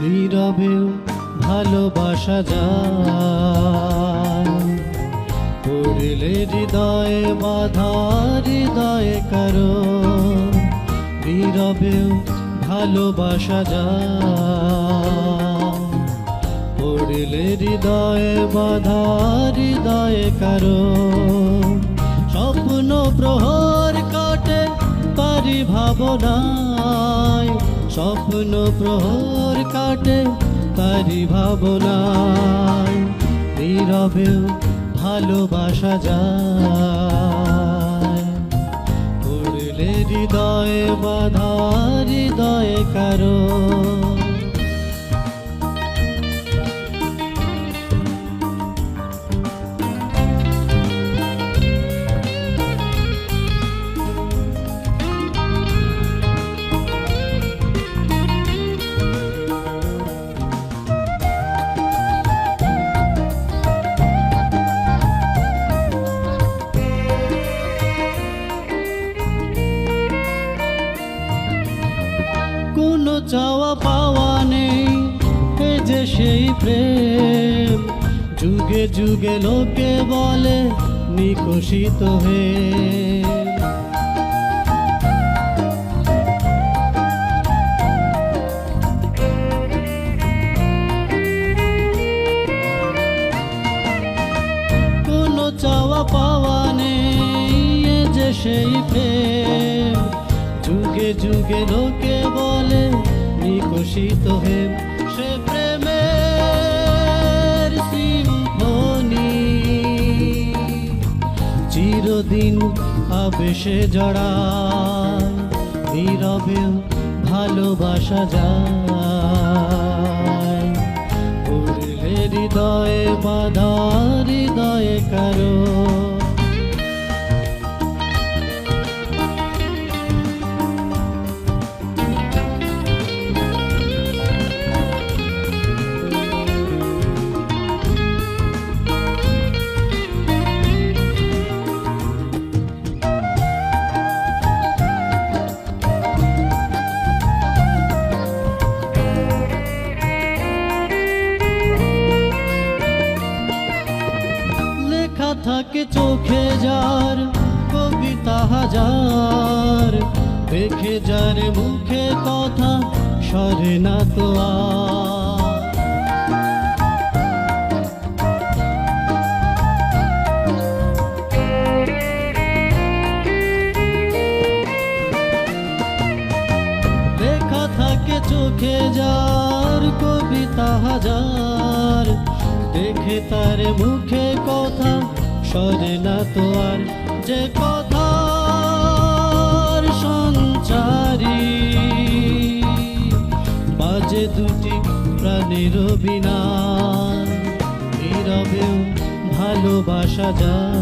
নীরবেও ভালোবাসা যায়। পড়লে হৃদয়ে বাধা, হৃদয়ে কারও নীরবেও ভালোবাসা যায়। পড়লে হৃদয়ে বাধা, হৃদয়ে কারও স্বপ্ন প্রহর কাটে তারি ভাবনায় স্বপ্ন প্রহর কাটে তারি ভাবনায়। নীরবেও ভালোবাসা যায়। পড়লে হৃদয়ে বাধা হৃদয়ে কারও কোনো চাওয়া পাওয়া নেই। এ যে সেই প্রেম, যুগে যুগে লোকে বলে নিকশিত হয়ে চাওয়া পাওয়া নেই যে সেই প্রেম। যুগে যুগে লোকে বলে নিকশিত হে সে প্রেমের সিম্ফনি চিরদিন আবেশে জড়ায় নীরবেও ভালোবাসা যায়। হৃদয়ে বাধা, হৃদয়ে কারও থাকে চোখে যার কবিতা হাজার, দেখে যার মুখে কথা সরে না তো লেখা থাকে চোখে যার কবিতা হাজার, দেখে তার মুখে কথা সরে না তো আর যে কথা সঞ্চারী। বাজে দুটি প্রাণের বিনা নীরবেও ভালোবাসা যায়।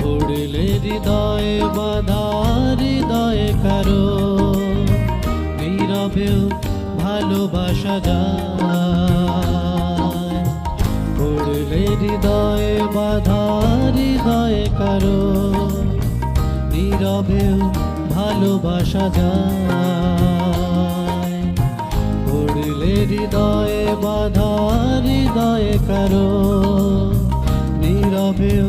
পড়লে হৃদয়ে বাধা, হৃদয়ে কারও, নীরবেও ভালোবাসা যায়। পড়লে হৃদয়ে বাধা হৃদয়ে কারও। নীরবেও ভালোবাসা যায়। হৃদয়ে বাধা হৃদয়ে কারও। নীরবেও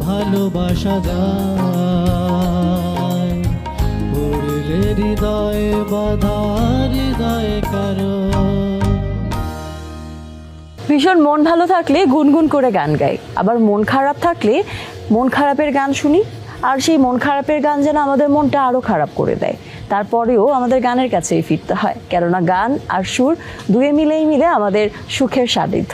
ভালোবাসা যায়। হৃদয়ে বাধা হৃদয়ে কারও। ভীষণ মন ভালো থাকলে গুনগুন করে গান গাই। আবার মন খারাপ থাকলে মন খারাপের গান শুনি, আর সেই মন খারাপের গান যেন আমাদের মনটা আরও খারাপ করে দেয়। তারপরেও আমাদের গানের কাছেই ফিরতে হয়। কেননা গান আর সুর দুয়ে মিলেই মিলে আমাদের সুখের সান্নিধ্য।